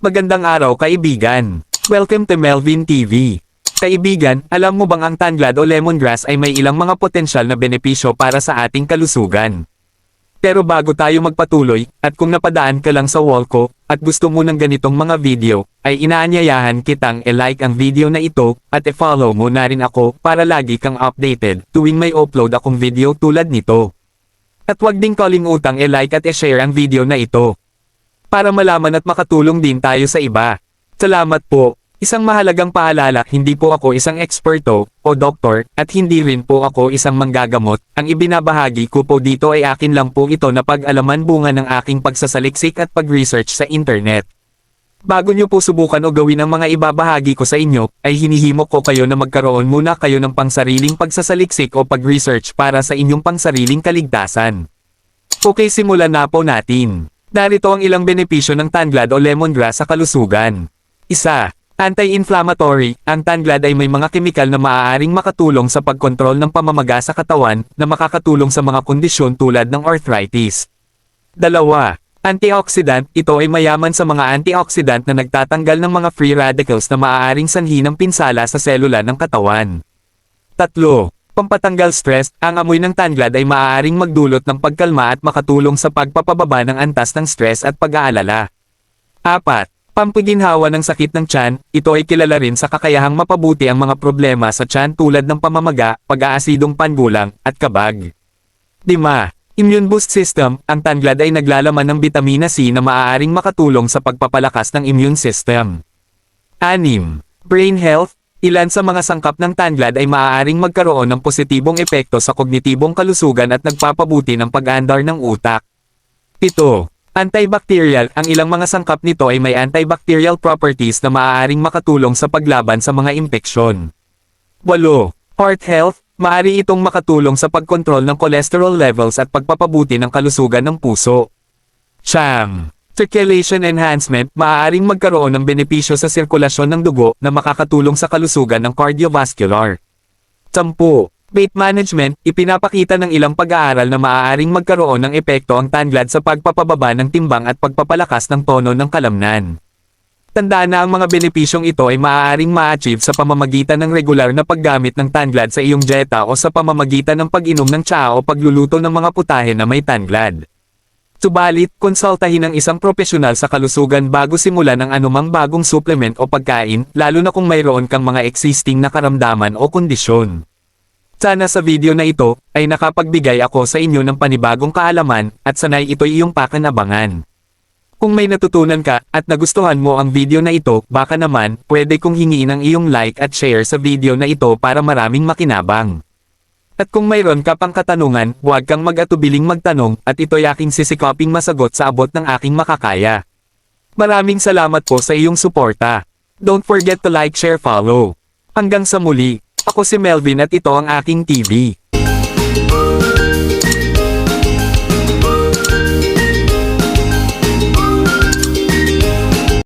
Magandang araw kaibigan. Welcome to Melvin TV. Kaibigan, alam mo bang ang tanglad o lemongrass ay may ilang mga potensyal na benepisyo para sa ating kalusugan? Pero bago tayo magpatuloy, at kung napadaan ka lang sa wall ko, at gusto mo ng ganitong mga video, ay inaanyayahan kitang i-like ang video na ito, at i-follow mo na rin ako para lagi kang updated tuwing may upload akong video tulad nito. At huwag ding kalimutang i-like at i-share ang video na ito. Para malaman at makatulong din tayo sa iba. Salamat po. Isang mahalagang paalala, hindi po ako isang eksperto, o doktor, at hindi rin po ako isang manggagamot. Ang ibinabahagi ko po dito ay akin lang po ito na pag-alaman bunga ng aking pagsasaliksik at pag-research sa internet. Bago nyo po subukan o gawin ang mga ibabahagi ko sa inyo, ay hinihimok ko kayo na magkaroon muna kayo ng pangsariling pagsasaliksik o pag-research para sa inyong pangsariling kaligtasan. Okay simulan na po natin. Narito ang ilang benepisyo ng tanglad o lemongrass sa kalusugan. Isa, Anti-inflammatory, ang tanglad ay may mga kemikal na maaaring makatulong sa pagkontrol ng pamamaga sa katawan na makakatulong sa mga kondisyon tulad ng arthritis. Dalawa, antioxidant, ito ay mayaman sa mga antioxidant na nagtatanggal ng mga free radicals na maaaring sanhi ng pinsala sa selula ng katawan. Tatlo, pampatanggal stress, ang amoy ng tanglad ay maaaring magdulot ng pagkalma at makatulong sa pagpapababa ng antas ng stress at pag-aalala. Apat, Pampiginhawa ng sakit ng tiyan, ito ay kilala rin sa kakayahang mapabuti ang mga problema sa tiyan tulad ng pamamaga, pag-aasidong pangulang, at kabag. 5. Immune boost system, ang tanglad ay naglalaman ng bitamina C na maaaring makatulong sa pagpapalakas ng immune system. 6. Brain health, ilan sa mga sangkap ng tanglad ay maaaring magkaroon ng positibong epekto sa kognitibong kalusugan at nagpapabuti ng pag-andar ng utak. 7. Antibacterial, ang ilang mga sangkap nito ay may antibacterial properties na maaaring makatulong sa paglaban sa mga impeksyon. 8. Heart health, maaari itong makatulong sa pagkontrol ng cholesterol levels at pagpapabuti ng kalusugan ng puso. Siyam. Circulation enhancement, maaaring magkaroon ng benepisyo sa sirkulasyon ng dugo na makakatulong sa kalusugan ng cardiovascular. 10. Weight management, ipinapakita ng ilang pag-aaral na maaaring magkaroon ng epekto ang tanglad sa pagpapababa ng timbang at pagpapalakas ng tono ng kalamnan. Tandaan na ang mga benepisyong ito ay maaaring ma-achieve sa pamamagitan ng regular na paggamit ng tanglad sa iyong dieta o sa pamamagitan ng pag-inom ng tsaa o pagluluto ng mga putahe na may tanglad. Subalit, konsultahin ang isang profesional sa kalusugan bago simulan ang anumang bagong supplement o pagkain, lalo na kung mayroon kang mga existing na karamdaman o kondisyon. Sana sa video na ito, ay nakapagbigay ako sa inyo ng panibagong kaalaman, at sanay ito'y iyong pakanabangan. Kung may natutunan ka, at nagustuhan mo ang video na ito, baka naman, pwede kong hingiin ang iyong like at share sa video na ito para maraming makinabang. At kung mayroon ka pang katanungan, huwag kang mag-atubiling magtanong, at ito'y aking sisikoping masagot sa abot ng aking makakaya. Maraming salamat po sa iyong suporta. Don't forget to like, share, follow. Hanggang sa muli. Ako si Melvin at ito ang aking TV.